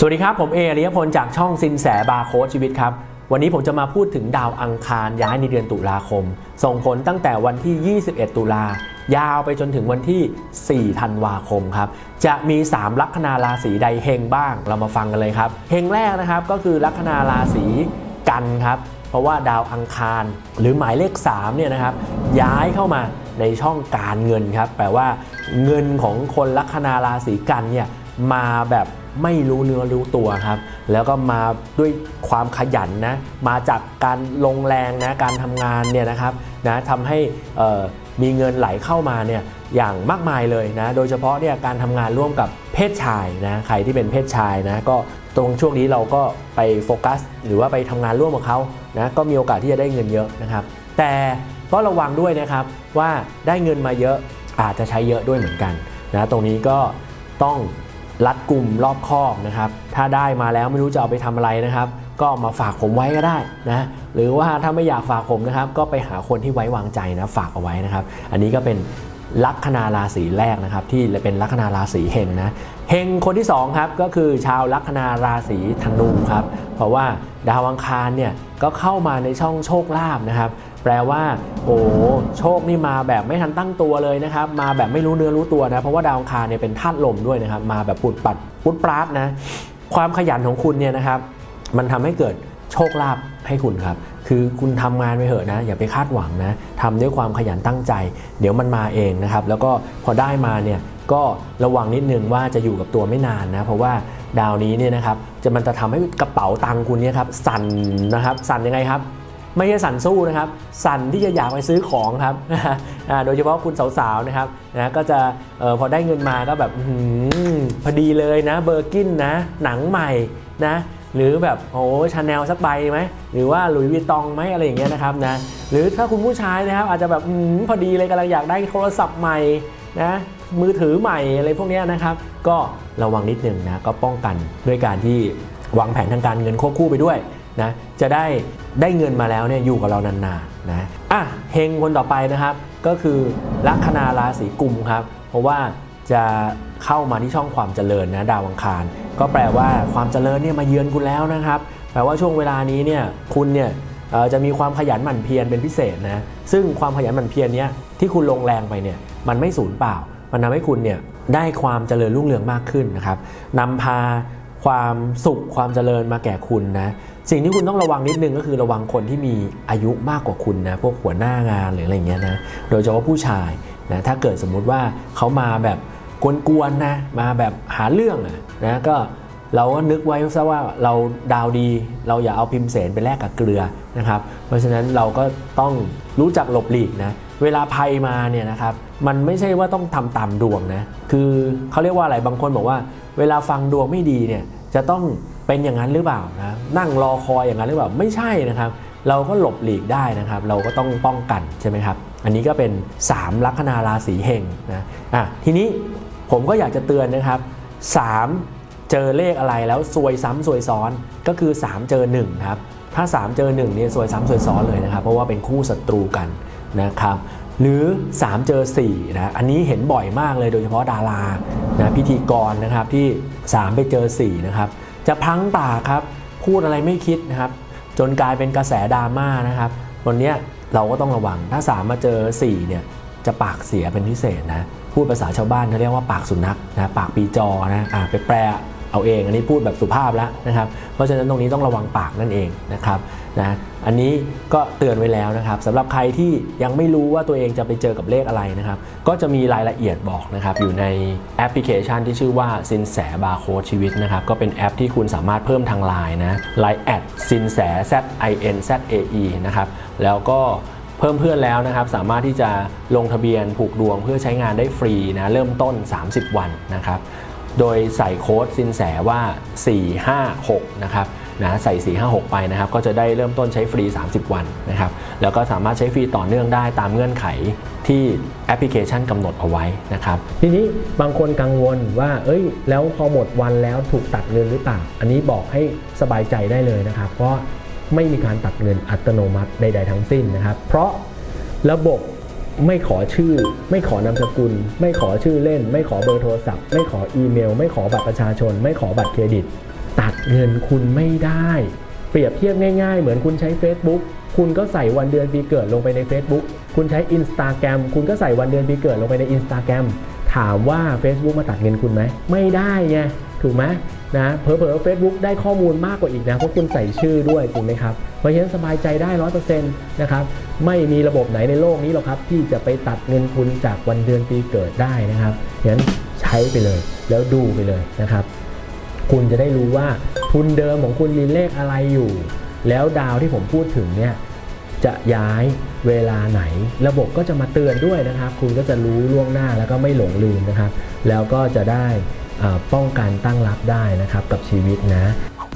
สวัสดีครับ ผมเออริยพลจากช่องสินแสบาโค้ชีวิตครับ วันนี้ผมจะมาพูดถึงดาวอังคารย้ายในเดือนตุลาคม ส่งผลตั้งแต่วันที่ 21 ตุลายาวไปจนถึงวันที่ 4 ธันวาคมครับ จะมี 3 ลัคนาราศีใดเฮงบ้างเรามาฟังกันเลยครับเฮงแรกนะครับก็คือลัคนาราศีกันครับ เพราะว่าดาวอังคารหรือหมายเลข3เนี่ยนะครับย้ายเข้ามาในช่องการเงินครับแปลว่าเงินของคนลัคนาราศีกันเนี่ย มาแบบไม่รู้เนื้อรู้ตัวครับ แล้วก็มาด้วยความขยันนะ มาจากการลงแรงนะ การทำงานเนี่ยนะครับนะทำให้มีเงินไหลเข้ามาเนี่ยอย่างมากมายเลยนะ โดยเฉพาะเนี่ยการทำงานร่วมกับเพศชายนะ ใครที่เป็นเพศชายนะ ก็ตรงช่วงนี้เราก็ไปโฟกัส หรือว่าไปทำงานร่วมกับเขานะ ก็มีโอกาสที่จะได้เงินเยอะนะครับ แต่ก็ระวังด้วยนะครับว่าได้เงินมาเยอะอาจจะใช้เยอะด้วยเหมือนกันนะ ตรงนี้ก็ต้อง รัดกลุ่มรอบคอบนะครับ ถ้าได้มาแล้วไม่รู้จะเอาไปทำอะไรนะครับ ก็มาฝากผมไว้ก็ได้นะหรือว่าถ้าไม่อยากฝากผมนะครับ ก็ไปหาคนที่ไว้วางใจนะฝากเอาไว้นะครับ อันนี้ก็เป็นลัคนาราศีแรกนะครับ ที่เป็นลัคนาราศีเฮงนะเฮงคนที่สองครับก็คือชาวลัคนาราศีธนูครับ เพราะว่าดาวอังคารเนี่ยก็เข้ามาในช่องโชคลาภนะครับแปลว่า โอ้โชคนี่มาแบบไม่ทันตั้งตัวเลยนะครับ มาแบบไม่รู้เนื้อรู้ตัวนะ เพราะว่าดาวอังคารเนี่ยเป็นธาตุลมด้วยนะครับ มาแบบปุดปัดปุดปราดนะ ความขยันของคุณเนี่ยนะครับ มันทำให้เกิดโชคลาภให้คุณครับ คือคุณทำงานไปเถอะนะ อย่าไปคาดหวังนะทำด้วยความขยันตั้งใจ เดี๋ยวมันมาเองนะครับ แล้วก็พอได้มาเนี่ยก็ระวังนิดนึงว่าจะอยู่กับตัวไม่นานนะ เพราะว่าดาวนี้เนี่ยนะครับจะมันจะทำให้กระเป๋าตังคุณเนี่ยครับสั่นนะครับ สั่นยังไงครับ ไม่ใช่สั่นสู้นะครับสั่นที่จะอยากไปซื้อของครับโดยเฉพาะคุณสาวๆนะครับนะก็จะออพอได้เงินมาก็แบบอพอดีเลยนะเบอร์กินนะหนังใหม่นะหรือแบบโอ้ชาแนลสักใบไหมหรือว่าหลุยส์วิตองไหมอะไรอย่างเงี้ยนะครับนะหรือถ้าคุณผู้ชายนะครับอาจจะแบบอพอดีเลยกำลังอยากได้โทรศัพท์ใหม่นะมือถือใหม่อะไรพวกนี้นะครับ ก็ระวังนิดนึงนะก็ป้องกันด้วยการที่วางแผนทางการเงินควบคู่ไปด้วย นะจะได้ได้เงินมาแล้วเนี่ยอยู่กับเรานานๆนะอะเฮงคนต่อไปนะครับ ก็คือลัคนาราศีกุมครับ เพราะว่าจะเข้ามาที่ช่องความเจริญนะดาวอังคาร ก็แปลว่าความเจริญเนี่ยมาเยือนคุณแล้วนะครับแปลว่าช่วงเวลานี้เนี่ยคุณเนี่ยจะมีความขยันหมั่นเพียรเป็นพิเศษนะซึ่งความขยันหมั่นเพียรเนี้ยที่คุณลงแรงไปเนี่ยมันไม่สูญเปล่า มันทำให้คุณเนี่ยได้ความเจริญรุ่งเรืองมากขึ้นนะครับนำพาความสุขความเจริญมาแก่คุณนะ สิ่งที่คุณต้องระวังนิดนึงก็คือระวังคนที่มีอายุมากกว่าคุณนะพวกหัวหน้างานหรืออะไรเงี้ยนะโดยเฉพาะผู้ชายนะถ้าเกิดสมมุติว่าเขามาแบบกวนๆนะมาแบบหาเรื่องนะก็เราก็นึกไว้ซะว่าเราดาวดี เราอย่าเอาพิมพ์เสนไปแลกกับเกลือนะครับเพราะฉะนั้นเราก็ต้องรู้จักหลบหลีกนะเวลาภัยมาเนี่ยนะครับมันไม่ใช่ว่าต้องทำตามดวงนะคือเขาเรียกว่าอะไรบางคนบอกว่า เวลาฟังดวงไม่ดีเนี่ยจะต้อง เป็นอย่างนั้นหรือเปล่านะนั่งรอคอยอย่างนั้นหรือเปล่าไม่ใช่นะครับ เราก็หลบหลีกได้นะครับ เราก็ต้องป้องกันใช่ไหมครับ อันนี้ก็เป็น 3 ลัคนาราศีเฮงนะอะทีนี้ผมก็อยากจะเตือนนะครับ 3 เจอเลขอะไรแล้วซวยซ้ำซวยซ้อนก็คือ 3 เจอ1ครับถ้า 3 เจอ1เนี่ยซวยซ้ำซวยซ้อนเลยนะครับ เพราะว่าเป็นคู่ศัตรูกันนะครับหรือ 3 เจอ4นะอันนี้เห็นบ่อยมากเลยโดยเฉพาะดารานะพิธีกรนะครับที่ 3 ไปเจอ4นะครับ จะพังปากครับ พูดอะไรไม่คิดนะครับ จนกลายเป็นกระแสดราม่านะครับ วันนี้เราก็ต้องระวัง ถ้าสามาเจอ4เนี่ยจะปากเสียเป็นพิเศษนะ พูดภาษาชาวบ้านเขาเรียกว่าปากสุนัขนะ ปากปีจอนะอ่าไปแปล เอาเอง อันนี้พูดแบบสุภาพแล้วนะครับ เพราะฉะนั้นตรงนี้ต้องระวังปากนั่นเองนะครับนะอันนี้ก็เตือนไว้แล้วนะครับสำหรับใครที่ยังไม่รู้ว่าตัวเองจะไปเจอกับเลขอะไรนะครับ ก็จะมีรายละเอียดบอกนะครับ อยู่ในแอปพลิเคชันที่ชื่อว่าสินแสบาร์โค้ดชีวิตนะครับ ก็เป็นแอปที่คุณสามารถเพิ่มทางไลน์นะไลน์แอดสินแส Z I N Z A E นะครับแล้วก็เพิ่มเพื่อนแล้วนะครับ สามารถที่จะลงทะเบียนผูกดวงเพื่อใช้งานได้ฟรีนะเริ่มต้น 30 วันนะครับ โดยใส่โค้ดสินแสว่า 456 นะครับนะใส่ 456 ไปนะครับก็จะได้เริ่มต้นใช้ฟรี 30 วันนะครับแล้วก็สามารถใช้ฟรีต่อเนื่องได้ตามเงื่อนไขที่แอปพลิเคชันกำหนดเอาไว้นะครับทีนี้บางคนกังวลว่าเอ้ย แล้วพอหมดวันแล้วถูกตัดเงินหรือเปล่า อันนี้บอกให้สบายใจได้เลยนะครับเพราะไม่มีการตัดเงินอัตโนมัติใด ๆ ทั้งสิ้นนะครับ เพราะระบบ ไม่ขอชื่อ ไม่ขอนามสกุล ไม่ขอชื่อเล่น ไม่ขอเบอร์โทรศัพท์ ไม่ขออีเมล ไม่ขอบัตรประชาชน ไม่ขอบัตรเครดิต ตัดเงินคุณไม่ได้ เปรียบเทียบง่ายๆ เหมือนคุณใช้ Facebook คุณก็ใส่วันเดือนปีเกิดลงไปใน Facebook คุณใช้ Instagram คุณก็ใส่วันเดือนปีเกิดลงไปใน Instagram ถามว่า Facebook มาตัดเงินคุณไหม ไม่ได้ไงถูกไหมนะเผลอๆ Facebook ได้ข้อมูลมากกว่าอีกนะ เพราะคุณใส่ชื่อด้วยถูกไหมครับ เพราะฉะนั้นสบายใจได้ร้อยเปอร์เซ็นต์นะครับ ไม่มีระบบไหนในโลกนี้หรอกครับ ที่จะไปตัดเงินคุณจากวันเดือนปีเกิดได้นะครับงั้นใช้ไปเลยแล้วดูไปเลยนะครับ คุณจะได้รู้ว่าทุนเดิมของคุณมีเลขอะไรอยู่ แล้วดาวที่ผมพูดถึงเนี่ยจะย้ายเวลาไหน ระบบก็จะมาเตือนด้วยนะครับ คุณก็จะรู้ล่วงหน้าแล้วก็ไม่หลงลืมนะครับ แล้วก็จะได้ป้องกันตั้งรับได้นะครับกับชีวิตนะ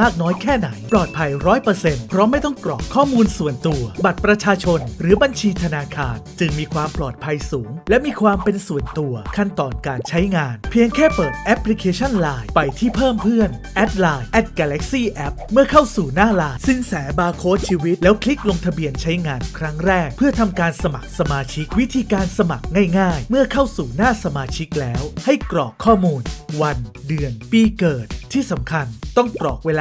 มากน้อยแค่ไหน ปลอดภัยร้อยเปอร์เซ็นต์เพราะไม่ต้องกรอกข้อมูลส่วนตัว บัตรประชาชน หรือบัญชีธนาคาร จึงมีความปลอดภัยสูง และมีความเป็นส่วนตัว ขั้นตอนการใช้งาน เพียงแค่เปิดแอปพลิเคชัน Line ไปที่เพิ่มเพื่อนแอดไลน์แอด Galaxy App เมื่อเข้าสู่หน้า Line สินแสบาร์โค้ดชีวิต แล้วคลิกลงทะเบียนใช้งานครั้งแรก เพื่อทำการสมัครสมาชิกวิธีการสมัครง่าย ๆ เมื่อเข้าสู่หน้าสมาชิกแล้ว ให้กรอกข้อมูล วัน เดือน ปีเกิดที่สำคัญต้องกรอกเวล